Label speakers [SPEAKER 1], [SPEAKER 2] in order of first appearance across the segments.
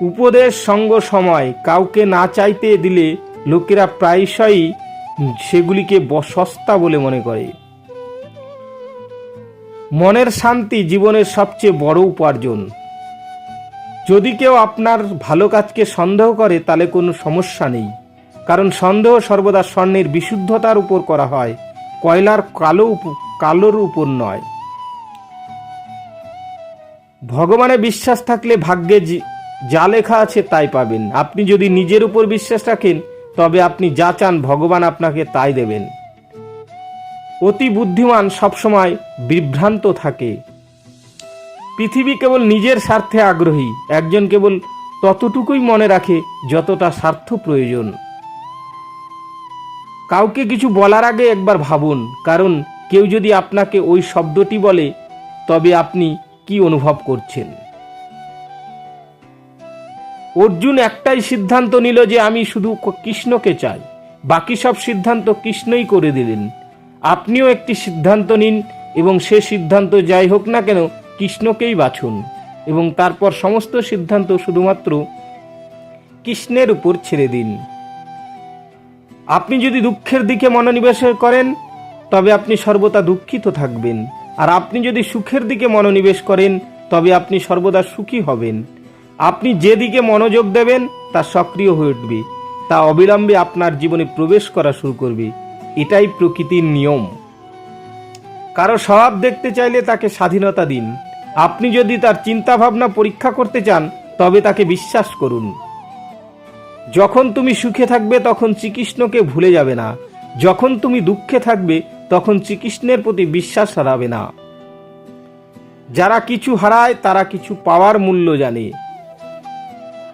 [SPEAKER 1] উপদেশ সঙ্গ সময় কাউকে না চাইতে দিলে লোকেরা প্রায়শই সেগুলিকে সস্তা বলে মনে করে। মনের শান্তি জীবনের সবচেয়ে বড় উপার্জন। যদি কেউ আপনার ভালো কাজকে সন্দেহ করে, তাহলে কোনো সমস্যা নেই। কারণ সন্দেহ সর্বদা স্বর্ণের বিশুদ্ধতার উপর করা হয়, কয়লার কালো কালোর উপর নয়। ভগবানে বিশ্বাস থাকলে ভাগ্যে যে- লেখা আছে তাই পাবেন। আপনি যদি নিজের উপর বিশ্বাস রাখেন, তবে আপনি যা চান ভগবান আপনাকে তাই দেবেন। অতি বুদ্ধিমান সবসময় বিভ্রান্ত থাকে। পৃথিবী কেবল নিজের স্বার্থে আগ্রহী। একজন কেবল ততটুকুই মনে রাখে যতটা স্বার্থ প্রয়োজন। কাউকে কিছু বলার আগে একবার ভাবুন, কারণ কেউ যদি আপনাকে ওই শব্দটি বলে, তবে আপনি কি অনুভব করছেন? অর্জুন একটাই সিদ্ধান্ত নিল যে আমি শুধু কৃষ্ণকে চাই। বাকি সব সিদ্ধান্ত কৃষ্ণই করে দিলেন। আপনিও একটি সিদ্ধান্ত নিন এবং সে সিদ্ধান্ত যাই হোক না কেন কৃষ্ণকেই বাছুন এবং তারপর সমস্ত সিদ্ধান্ত শুধুমাত্র কৃষ্ণের উপর ছেড়ে দিন। আপনি যদি দুঃখের দিকে মনোনিবেশ করেন, তবে আপনি সর্বদা দুঃখিত থাকবেন। আর আপনি যদি সুখের দিকে মনোনিবেশ করেন, তবে আপনি সর্বদা সুখী হবেন। আপনি যেদিকে মনোযোগ দেবেন, তা সক্রিয় হয়ে উঠবে। তা অবিলম্বে আপনার জীবনে প্রবেশ করা শুরু করবে। এটাই প্রকৃতির নিয়ম। কারও স্বভাব দেখতে চাইলে তাকে স্বাধীনতা দিন। আপনি যদি তার চিন্তাভাবনা পরীক্ষা করতে চান, তবে তাকে বিশ্বাস করুন। যখন তুমি সুখে থাকবে, তখন শ্রীকৃষ্ণকে ভুলে যাবে না। যখন তুমি দুঃখে থাকবে, তখন শ্রীকৃষ্ণের প্রতি বিশ্বাস হারাবে না। যারা কিছু হারায়, তারা কিছু পাওয়ার মূল্য জানে।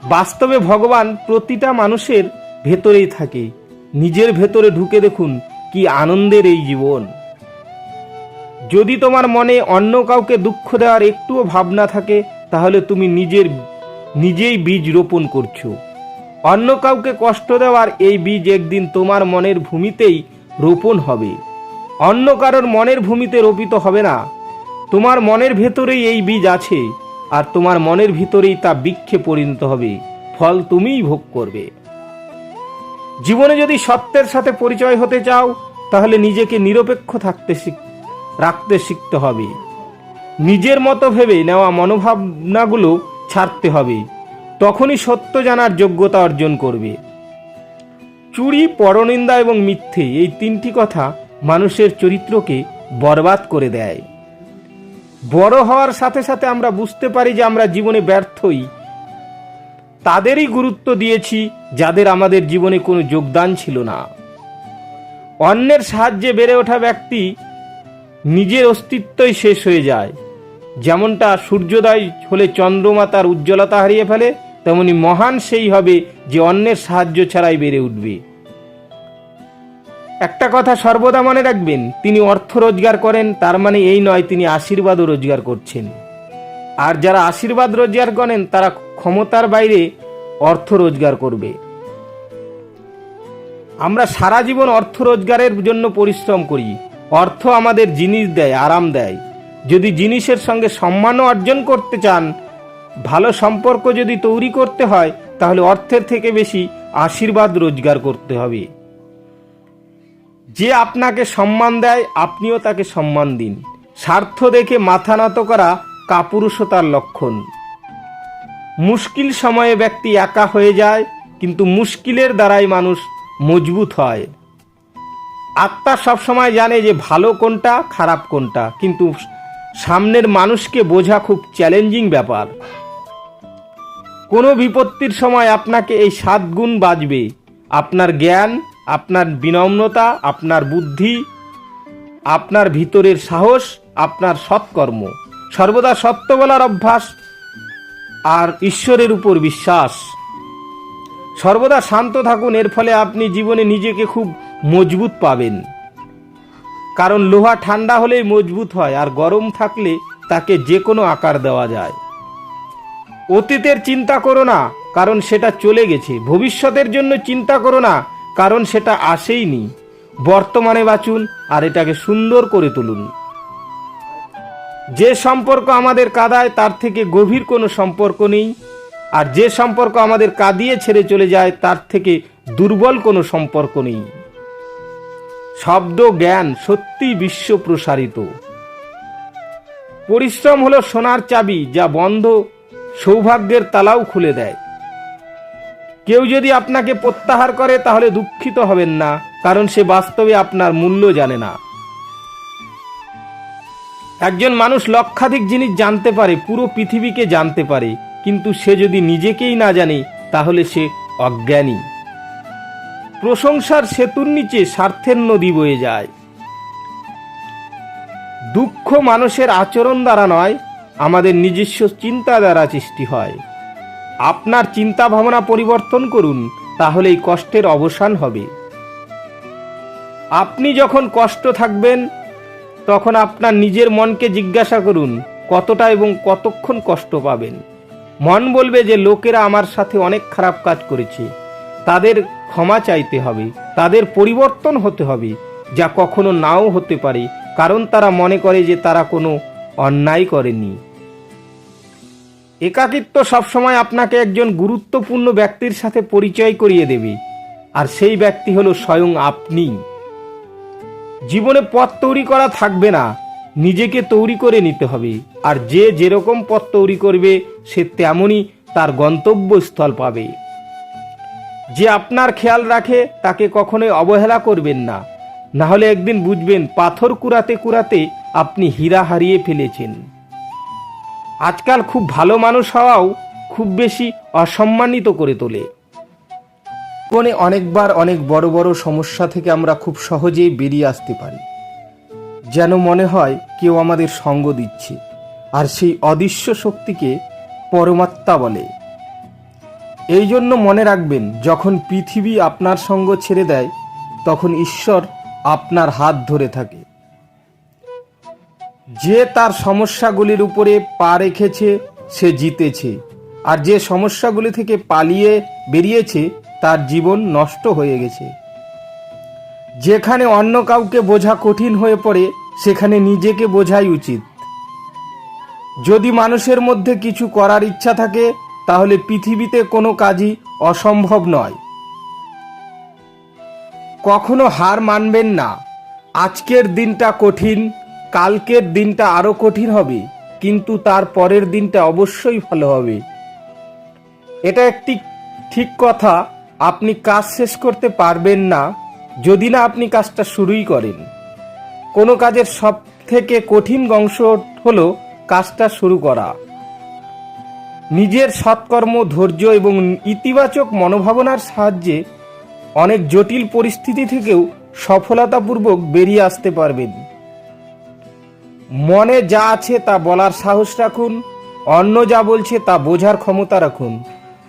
[SPEAKER 1] বাস্তবে ভগবান প্রতিটা মানুষের ভেতরেই থাকে। নিজের ভেতরে ঢুকে দেখুন কি আনন্দের এই জীবন। যদি তোমার মনে অন্য কাউকে দুঃখ দেওয়ার একটুও ভাবনা থাকে, তাহলে তুমি নিজের, নিজেই বীজ রোপণ করছ। অন্য কাউকে কষ্ট দেওয়ার এই বীজ একদিন তোমার মনের ভূমিতেই রোপণ হবে। অন্য কারোর মনের ভূমিতে রোপিত হবে না। তোমার মনের ভেতরেই এই বীজ আছে। আর তোমার মনের ভিতরেই তা বৃক্ষে পরিণত হবে। ফল তুমিই ভোগ করবে। জীবনে যদি সত্যের সাথে পরিচয় হতে চাও, তাহলে নিজেকে নিরপেক্ষ থাকতে রাখতে শিখতে হবে। নিজের মতো ভেবে নেওয়া মনোভাবনাগুলো ছাড়তে হবে। তখনই সত্য জানার যোগ্যতা অর্জন করবে। চুরি, পরনিন্দা এবং মিথ্যে এই তিনটি কথা মানুষের চরিত্রকে বরবাদ করে দেয়। বড় হওয়ার সাথে সাথে আমরা বুঝতে পারি যে আমরা জীবনে ব্যর্থই। তাদেরই গুরুত্ব দিয়েছি যাদের আমাদের জীবনে কোনো যোগদান ছিল না। অন্যের সাহায্যে বেড়ে ওঠা ব্যক্তি নিজের অস্তিত্বই শেষ হয়ে যায়। যেমনটা সূর্যোদয় হলে চন্দ্রমা তার উজ্জ্বলতা হারিয়ে ফেলে, তেমনি মহান সেই হবে যে অন্যের সাহায্য ছাড়াই বেড়ে উঠবে। একটা কথা সর্বদা মনে রাখবেন, তিনি অর্থ রোজগার করেন, তার মানে এই নয় তিনি আশীর্বাদও রোজগার করছেন। আর যারা আশীর্বাদ রোজগার করেন, তারা ক্ষমতার বাইরে অর্থ রোজগার করবে। আমরা সারা জীবন অর্থ রোজগারের জন্য পরিশ্রম করি। অর্থ আমাদের জিনিস দেয়, আরাম দেয়। যদি জিনিসের সঙ্গে সম্মানও অর্জন করতে চান, ভালো সম্পর্ক যদি তৈরি করতে হয়, তাহলে অর্থের থেকে বেশি আশীর্বাদ রোজগার করতে হবে। যে আপনাকে সম্মান দেয়, আপনিও তাকে সম্মান দিন। স্বার্থ দেখে মাথা নত করা কাপুরুষতার লক্ষণ। মুশকিল সময়ে ব্যক্তি একা হয়ে যায়, কিন্তু মুশকিলের দ্বারাই মানুষ মজবুত হয়। আত্মা সবসময় জানে যে ভালো কোনটা, খারাপ কোনটা, কিন্তু সামনের মানুষকে বোঝা খুব চ্যালেঞ্জিং ব্যাপার। কোনো বিপত্তির সময় আপনাকে এই সাত গুণ বাজবে। আপনার জ্ঞান আপনার বিনম্রতা, আপনার বুদ্ধি, আপনার ভিতরের সাহস, আপনার সৎকর্ম। সর্বদা সত্য বলার অভ্যাস আর ঈশ্বরের উপর বিশ্বাস। সর্বদা শান্ত থাকুন, এর ফলে আপনি জীবনে নিজেকে খুব মজবুত পাবেন। কারণ লোহা ঠান্ডা হলেই মজবুত হয়, আর গরম থাকলে তাকে যে কোনো আকার দেওয়া যায়। অতীতের চিন্তা করো না, কারণ সেটা চলে গেছে। ভবিষ্যতের জন্য চিন্তা করো না কারণ সেটা আসেইনি। বর্তমানে বাঁচুন আর এটাকে সুন্দর করে তুলুন। যে সম্পর্ক আমাদের কাদায়, তার থেকে গভীর কোনো সম্পর্ক নেই। আর যে সম্পর্ক আমাদের কাঁদিয়ে ছেড়ে চলে যায়, তার থেকে দুর্বল কোনো সম্পর্ক নেই। শব্দ জ্ঞান সত্যি বিশ্ব প্রসারিত পরিশ্রম হলো সোনার চাবি, যা বন্ধ, সৌভাগ্যের তালাও খুলে দেয়। কেউ যদি আপনাকে প্রত্যাহার করে, তাহলে দুঃখিত হবেন না, কারণ সে বাস্তবে আপনার মূল্য জানে না। একজন মানুষ লক্ষাধিক জিনিস জানতে পারে, পুরো পৃথিবীকে জানতে পারে, কিন্তু সে যদি নিজেকেই না জানে, তাহলে সে অজ্ঞানী। প্রশংসার সেতুর নিচে স্বার্থের নদী বয়ে যায়। দুঃখ মানুষের আচরণ দ্বারা নয়, আমাদের নিজস্ব চিন্তা দ্বারা সৃষ্টি হয়। আপনার চিন্তা ভাবনা পরিবর্তন করুন তাহলে এই কষ্টের অবসান হবে। আপনি যখন কষ্ট থাকবেন, তখন আপনার নিজের মনকে জিজ্ঞাসা করুন, কতটা এবং কতক্ষণ কষ্ট পাবেন। মন বলবে যে, লোকেরা আমার সাথে অনেক খারাপ কাজ করেছে। তাদের ক্ষমা চাইতে হবে, তাদের পরিবর্তন হতে হবে, যা কখনো নাও হতে পারে। কারণ তারা মনে করে যে, তারা কোনো অন্যায় করেনি। একাকিত্ব সবসময় আপনাকে একজন গুরুত্বপূর্ণ ব্যক্তির সাথে পরিচয় করিয়ে দেবে। আর সেই ব্যক্তি হলো স্বয়ং আপনি। জীবনে পথ তৈরি করা থাকবে না, নিজেকে তৈরি করে নিতে হবে। আর যে যেরকম পথ তৈরি করবে, সে তেমনই তার গন্তব্যস্থল পাবে। যে আপনার খেয়াল রাখে, তাকে কখনোই অবহেলা করবেন না। না হলে একদিন বুঝবেন, পাথর কুড়াতে কুড়াতে আপনি হীরা হারিয়ে ফেলেছেন। আজকাল খুব ভালো মানুষ হওয়াও খুব বেশি অসম্মানিত করে তোলে। জীবনে অনেকবার অনেক বড় বড় সমস্যা থেকে আমরা খুব সহজেই বেরিয়ে আসতে পারি। যেন মনে হয় কেউ আমাদের সঙ্গ দিচ্ছে, আর সেই অদৃশ্য শক্তিকে পরমাত্মা বলে। এই জন্য মনে রাখবেন, যখন পৃথিবী আপনার সঙ্গ ছেড়ে দেয়, তখন ঈশ্বর আপনার হাত ধরে থাকে। যে তার সমস্যাগুলির উপরে পা রেখেছে, সে জিতেছে। আর যে সমস্যাগুলি থেকে পালিয়ে বেরিয়েছে, তার জীবন নষ্ট হয়ে গেছে। যেখানে অন্য কাউকে বোঝা কঠিন হয়ে পড়ে, সেখানে নিজেকে বোঝাই উচিত। যদি মানুষের মধ্যে কিছু করার ইচ্ছা থাকে, তাহলে পৃথিবীতে কোনো কাজই অসম্ভব নয়। কখনো হার মানবেন না। আজকের দিনটা কঠিন কালকের দিনটা আরও কঠিন হবে, কিন্তু তার পরের দিনটা অবশ্যই ভালো হবে। এটা একটি ঠিক কথা, আপনি কাজ শেষ করতে পারবেন না, যদি না আপনি কাজটা শুরুই করেন। কোনো কাজের সব থেকে কঠিন অংশ হলো কাজটা শুরু করা। নিজের সৎকর্ম, ধৈর্য এবং ইতিবাচক মনোভাবনার সাহায্যে অনেক জটিল পরিস্থিতি থেকেও সফলতাপূর্বক বেরিয়ে আসতে পারবেন। মনে যা আছে তা বলার সাহস রাখুন, অন্য যা বলছে তা বোঝার ক্ষমতা রাখুন।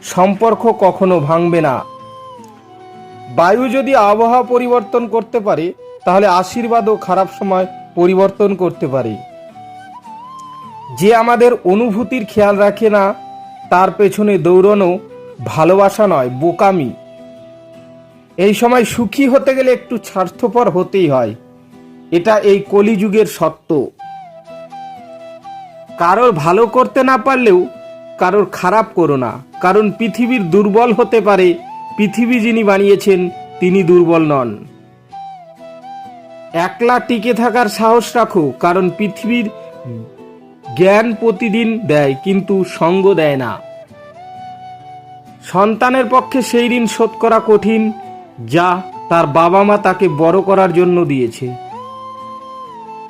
[SPEAKER 1] সম্পর্ক কখনো ভাঙবে না। বায়ু যদি আবহাওয়া পরিবর্তন করতে পারে, তাহলে আশীর্বাদও খারাপ সময় পরিবর্তন করতে পারে। যে আমাদের অনুভূতির খেয়াল রাখে না, তার পেছনে দৌড়ানো ভালোবাসা নয়, বোকামি। এই সময় সুখী হতে গেলে একটু স্বার্থপর হতেই হয়। এটা এই কলিযুগের সত্য। কারোর ভালো করতে না পারলেও কারোর খারাপ করো না। কারণ পৃথিবীর দুর্বল হতে পারে, পৃথিবী যিনি বানিয়েছেন, তিনি দুর্বল নন। একলা টিকে থাকার সাহস রাখো, কারণ পৃথিবীর জ্ঞান প্রতিদিন দেয়, কিন্তু সঙ্গ দেয় না। সন্তানের পক্ষে সেই ঋণ শোধ করা কঠিন, যা তার বাবা মা তাকে বড় করার জন্য দিয়েছে।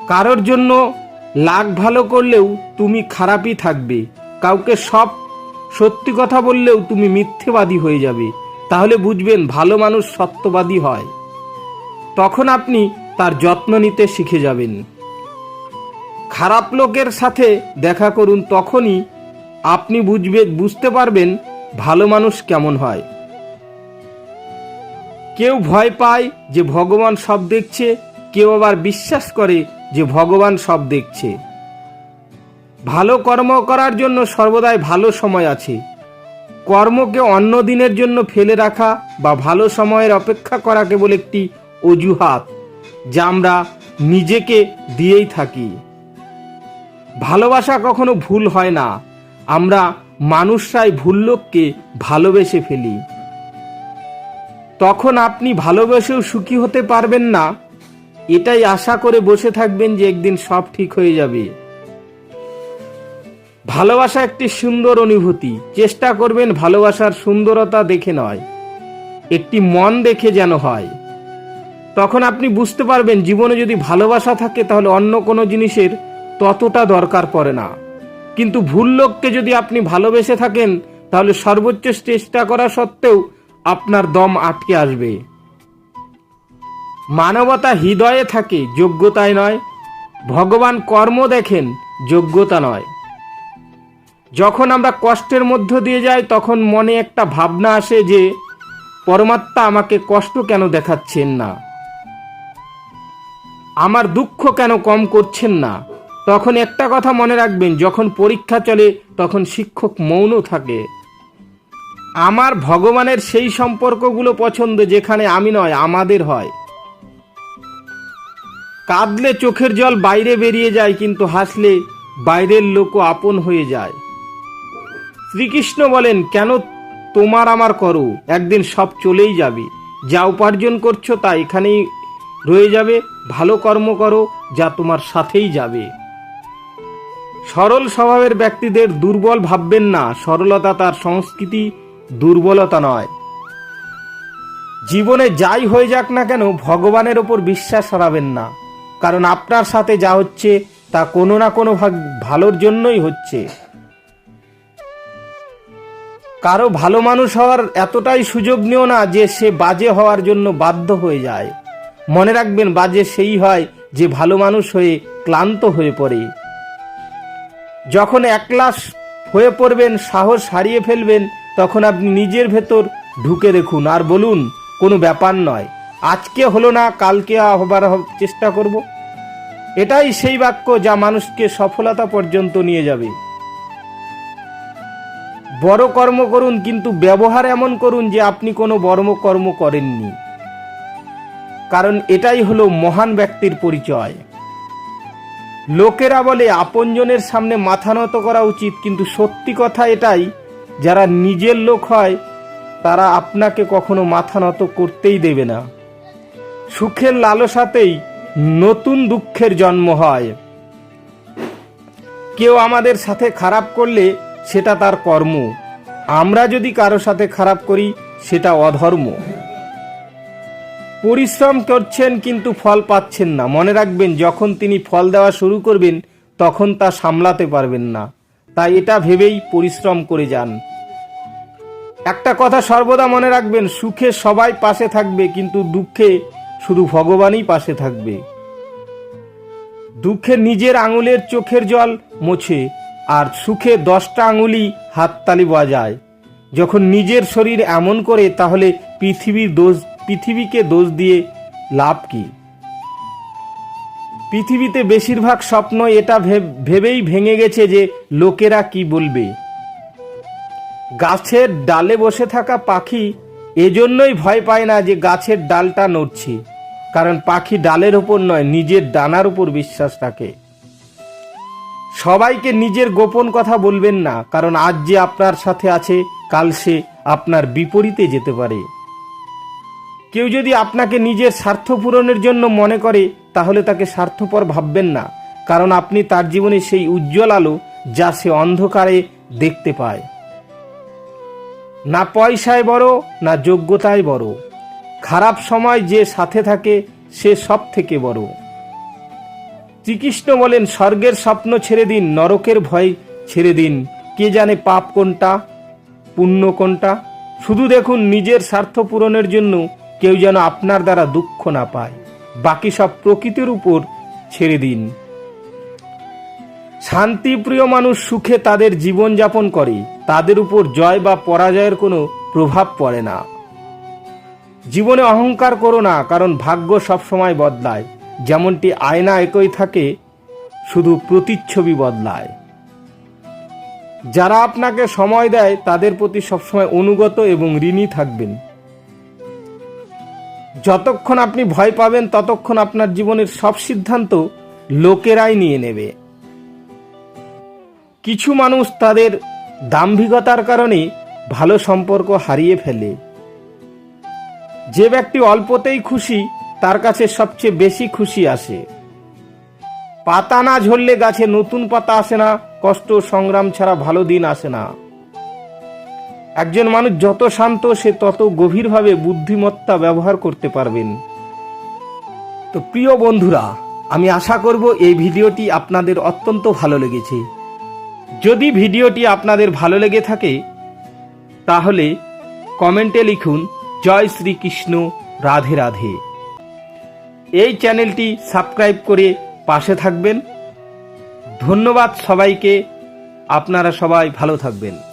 [SPEAKER 1] কারোর জন্য লাখ ভালো করলেও তুমি খারাপই থাকবে। কাউকে সব সত্যি কথা বললেও তুমি মিথ্যেবাদী হয়ে যাবে। তাহলে বুঝবেন ভালো মানুষ সত্যবাদী হয়। তখন আপনি তার যত্ন নিতে শিখে যাবেন। খারাপ লোকের সাথে দেখা করুন তখনই আপনি বুঝবে, বুঝতে পারবেন ভালো মানুষ কেমন হয়। কেউ ভয় পায় যে ভগবান সব দেখছে, কেউ আবার বিশ্বাস করে যে ভগবান সব দেখছে। ভালো কর্ম করার জন্য সর্বদাই ভালো সময় আছে। কর্মকে অন্য দিনের জন্য ফেলে রাখা বা ভালো সময়ের অপেক্ষা করা কেবল একটি অজুহাত, যা আমরা নিজেকে দিয়েই থাকি। ভালোবাসা কখনো ভুল হয় না। আমরা মানুষরাই ভুল লোককে ভালোবেসে ফেলি। তখন আপনি ভালোবেসেও সুখী হতে পারবেন না। এটাই আশা করে বসে থাকবেন যে একদিন সব ঠিক হয়ে যাবে। ভালোবাসা একটি সুন্দর অনুভূতি। চেষ্টা করবেন ভালোবাসার সুন্দরতা দেখে নয়, একটি মন দেখে যেন হয়। তখন আপনি বুঝতে পারবেন জীবনে যদি ভালোবাসা থাকে তাহলে অন্য কোনো জিনিসের ততটা দরকার পড়ে না। কিন্তু ভুল লোককে যদি আপনি ভালোবেসে থাকেন, তাহলে সর্বোচ্চ চেষ্টা করা সত্ত্বেও আপনার দম আটকে আসবে। মানবতা হৃদয়ে থাকে, যোগ্যতায় নয়। ভগবান কর্ম দেখেন, যোগ্যতা নয়। যখন আমরা কষ্টের মধ্য দিয়ে যাই, তখন মনে একটা ভাবনা আসে যে, পরমাত্মা আমাকে কষ্ট কেন দেখাচ্ছেন না? আমার দুঃখ কেন কম করছেন না? তখন একটা কথা মনে রাখবেন, যখন পরীক্ষা চলে, তখন শিক্ষক মৌন থাকে। আমার ভগবানের সেই সম্পর্কগুলো পছন্দ যেখানে আমি নয়, আমাদের হয়। কাঁদলে চোখের জল বাইরে বেরিয়ে যায়, কিন্তু হাসলে বাইরের লোকও আপন হয়ে যায়। শ্রীকৃষ্ণ বলেন, কেন তোমার আমার করো? একদিন সব চলেই যাবে। যা উপার্জন করছ তা এখানেই রয়ে যাবে। ভালো কর্ম করো, যা তোমার সাথেই যাবে। সরল স্বভাবের ব্যক্তিদের দুর্বল ভাববেন না। সরলতা তার সংস্কৃতি দুর্বলতা নয়। জীবনে যাই হয়ে যাক না কেন, ভগবানের ওপর বিশ্বাস হারাবেন না। কারণ আপনার সাথে যা হচ্ছে তা কোনো না কোনো ভাগ ভালোর জন্যই হচ্ছে। কারও ভালো মানুষ হওয়ার এতটাই সুযোগ নিও না যে সে বাজে হওয়ার জন্য বাধ্য হয়ে যায়। মনে রাখবেন, বাজে সেই হয় যে ভালো মানুষ হয়ে ক্লান্ত হয়ে পড়ে। যখন একলাস হয়ে পড়বেন, সাহস হারিয়ে ফেলবেন, তখন আপনি নিজের ভেতর ঢুকে দেখুন। আর বলুন, কোনো ব্যাপার নয়। আজকে হলো না, কালকে আবার হ- চেষ্টা করব। এটাই সেই বাক্য যা মানুষকে সফলতা পর্যন্ত নিয়ে যাবে। বড় কর্ম করুন, কিন্তু ব্যবহার এমন করুন যে আপনি কোনো বড় কর্ম করেননি। কারণ এটাই হলো মহান ব্যক্তির পরিচয়। লোকেরা বলে, আপনজনের সামনে মাথা নত করা উচিত, কিন্তু সত্যি কথা এটাই, যারা নিজের লোক হয়, তারা আপনাকে কখনো মাথা নত করতেই দেবে না। সুখের লালসাতেই নতুন দুঃখের জন্ম হয়। কেউ আমাদের সাথে খারাপ করলে সেটা তার কর্ম। আমরা যদি কারও সাথে খারাপ করি, সেটা অধর্ম। পরিশ্রম করছেন কিন্তু ফল পাচ্ছেন না। মনে রাখবেন, যখন তিনি ফল দেওয়া শুরু করবেন, তখন তা সামলাতে পারবেন না। তাই এটা ভেবেই পরিশ্রম করে যান। একটা কথা সর্বদা মনে রাখবেন, সুখে সবাই পাশে থাকবে, কিন্তু দুঃখে শুধু ভগবানই পাশে থাকবে। দুঃখে নিজের আঙুলের চোখের জল মোছে, আর সুখে দশটা আঙুলি হাততালি বাজায়। যখন নিজের শরীর এমন করে, তাহলে পৃথিবীর দোষ, পৃথিবীকে দোষ দিয়ে লাভ কি? পৃথিবীতে বেশিরভাগ স্বপ্ন এটা ভেবেই ভেঙে গেছে যে লোকেরা কি বলবে। গাছের ডালে বসে থাকা পাখি এজন্যই ভয় পায় না যে গাছের ডালটা নড়ছে। কারণ পাখি ডালের ওপর নয়, নিজের ডানার উপর বিশ্বাস রাখে সবাইকে নিজের গোপন কথা বলবেন না, কারণ আজ যে আপনার সাথে আছে, কাল সে আপনার বিপরীতে যেতে পারে। কেউ যদি আপনাকে নিজের স্বার্থ পূরণের জন্য মনে করে, তাহলে তাকে স্বার্থপর ভাববেন না, কারণ আপনি তার জীবনে সেই উজ্জ্বল আলো যা সে অন্ধকারে দেখতে পায়। না পয়সায় বড়, না যোগ্যতায় বড়। খারাপ সময় যে সাথে থাকে, সে সব থেকে বড়। শ্রীকৃষ্ণ বলেন, স্বর্গের স্বপ্ন ছেড়ে দিন, নরকের ভয় ছেড়ে দিন। কে জানে পাপ কোনটা, পুণ্য কোনটা? শুধু দেখুন, নিজের স্বার্থ পূরণের জন্য কেউ যেন আপনার দ্বারা দুঃখ না পায়। বাকি সব প্রকৃতির উপর ছেড়ে দিন। শান্তিপ্রিয় মানুষ সুখে তাদের জীবন যাপন করে। তাদের উপর জয় বা পরাজয়ের কোনো প্রভাব পড়ে না। জীবনে অহংকার করো না, কারণ ভাগ্য সবসময় বদলায়। যেমনটি আয়না একই থাকে, শুধু প্রতিচ্ছবি বদলায়। যারা আপনাকে সময় দেয়, তাদের প্রতি সবসময় অনুগত এবং ঋণী থাকবেন। যতক্ষণ আপনি ভয় পাবেন, ততক্ষণ আপনার জীবনের সব সিদ্ধান্ত লোকেরাই নিয়ে নেবে। কিছু মানুষ তাদের দাম্ভিকতার কারণে ভালো সম্পর্ক হারিয়ে ফেলে। যে ব্যক্তি অল্পতেই খুশি, তার কাছে সবচেয়ে বেশি খুশি আসে। পাতা না ঝরলে গাছে নতুন পাতা আসে না, কষ্ট সংগ্রাম ছাড়া ভালো দিন আসে না। একজন মানুষ যত শান্ত, সে তত গভীরভাবে বুদ্ধিমত্তা ব্যবহার করতে পারবেন। তো প্রিয় বন্ধুরা, আমি আশা করব এই ভিডিওটি আপনাদের অত্যন্ত ভালো লেগেছে। যদি ভিডিওটি আপনাদের ভালো লেগে থাকে, তাহলে কমেন্টে লিখুন জয় শ্রীকৃষ্ণ, রাধে রাধে। এই চ্যানেলটি সাবস্ক্রাইব করে পাশে থাকবেন। ধন্যবাদ সবাইকে। আপনারা সবাই ভালো থাকবেন।